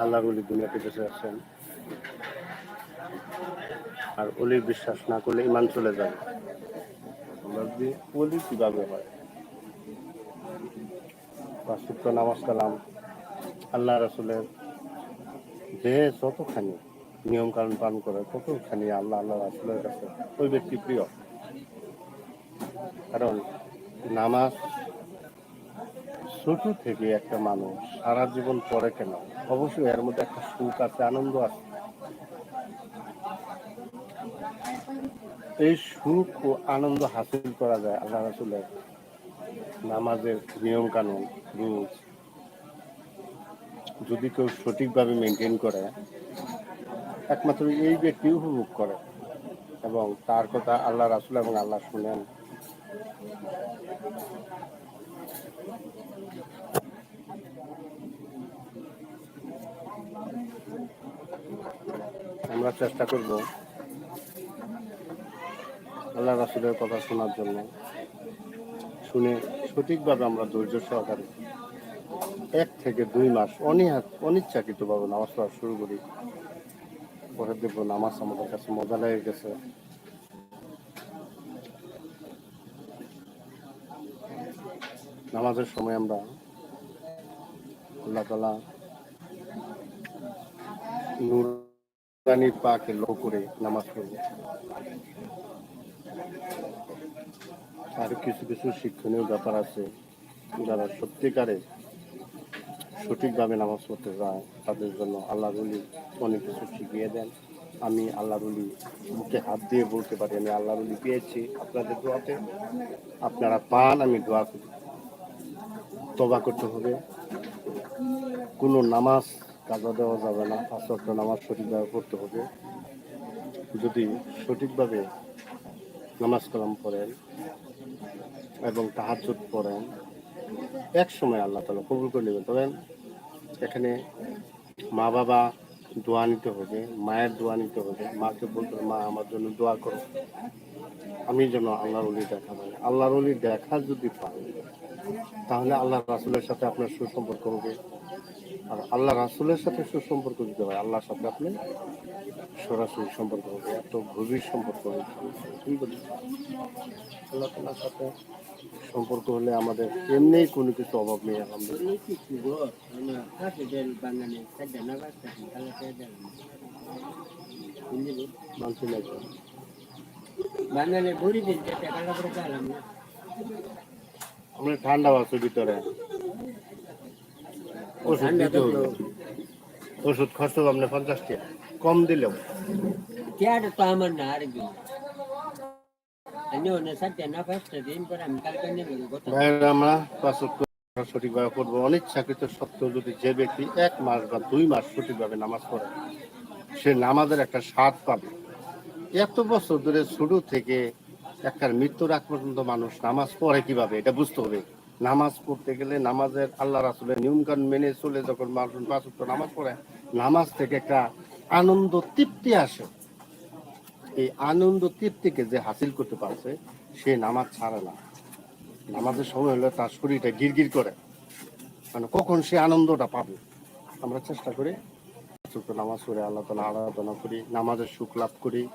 আল্লাহর অলি দুনিয়াতে বেঁচে আছেন আর অলির বিশ্বাস না করলে ইমান চলে যাবে। যদি অলি কীভাবে হয়? পাঁচুক্ত নামাজ কালাম। আল্লাহ রসুলের যে যতখানি নিয়ম কানুন পালন করে, ততখানি আল্লাহ আল্লাহ রাসুলের কাছে ওই ব্যক্তি প্রিয়। কারণ নামাজ ছোট থেকে একটা মানুষ সারা জীবন পরে কেন? অবশ্যই এর মধ্যে একটা সুখ আছে, আনন্দ আছে। এই সুখ ও আনন্দ হাসিল করা যায় আল্লাহ রাসুলের নামাজের নিয়ম কানুন রুলস। যদি কেউ সঠিকভাবে মেনটেন করে, একমাত্র এই ব্যক্তি উপভোগ করে এবং তার কথা আল্লাহ রাসুল এবং আল্লাহ শুনেন। আমরা চেষ্টা করব আল্লাহ রাসুলের কথা শোনার জন্য। শুনে সঠিকভাবে আমরা ধৈর্য সহকারে এক থেকে দুই মাস অনিহা অনিচ্ছাকৃতভাবে নামাজ পড়া শুরু করি। পরে দেখব নামাজ আমাদের কাছে মজা লেগে গেছে। নামাজের সময় আমরা আল্লাহ তালা নুরানি পাকে লো করে নামাজ পড়ব। আর কিছু কিছু শিক্ষণীয় ব্যাপার আছে যারা সত্যিকারে সঠিকভাবে নামাজ পড়তে যায় তাদের জন্য আল্লাহ রুলি অনেক কিছু শিখিয়ে দেন। আমি আল্লাহ রুলি মুখে হাত দিয়ে বলতে পারি, আমি আল্লাহ রুলি পেয়েছি আপনাদের দোয়াতে। আপনারা পান, আমি দোয়া করি। তবা করতে হবে। কোনো নামাজ কাজা দেওয়া যাবে না পাঁচ নামাজ সঠিকভাবে পড়তে হবে। যদি সঠিকভাবে নামাজ কালাম পড়েন এবং তাহাজুদ পড়েন, এক সময় আল্লাহ তালা কবুল করে নেবেন। তবে এখানে মা বাবা দোয়া নিতে হবে, মায়ের দোয়া নিতে হবে, মাকে বলতে মা, আমার জন্য দোয়া করো। আমি যেন আল্লাহর অলি দেখা মানে আল্লাহর অলি দেখা যদি পাই, তাহলে আল্লাহ রাসুলের সাথে আপনার সুসম্পর্ক হবে। আর আল্লাহ রাসুলের সাথে সুসম্পর্ক যদি হয় আল্লাহর সাথে আপনি সরাসরি সম্পর্ক হবে এত গভীর সম্পর্ক হবে আল্লাহ তালার সাথে সম্পর্ক হলে আমাদের এমনি কোনো কিছু অভাব নেই আলহামদুলিল্লাহ। আমরা ঠান্ডা আছে ভিতরে। ওষুধ দিতে হবে। ওষুধ খরচ হবে আপনার পঞ্চাশ টাকা। কম দিলেও। তো আমার না আর কি। এক মাস বা দুই মাস সঠিকভাবে নামাজ পড়ে সে নামাজের একটা স্বাদ পাবে। এত বছর ধরে শুরু থেকে একটা মৃত্যুর আগ পর্যন্ত মানুষ নামাজ পড়ে কীভাবে এটা বুঝতে হবে। নামাজ পড়তে গেলে নামাজের আল্লাহ রাসুলের নিয়মকানুন মেনে চলে যখন মানুষ নামাজ পড়ে, নামাজ থেকে একটা আনন্দ তৃপ্তি আসে। এই আনন্দ তৃপ্তিকে যে হাসিল করতে পারছে, সে নামাজ ছাড়ে না। নামাজের সময় হলে তার শরীরটা গিরগির করে। মানে কখন সে আনন্দটা পাবে? আমরা চেষ্টা করি নামাজ পড়ে আল্লাহ তালা আরাধনা করি, নামাজের সুখ লাভ করি।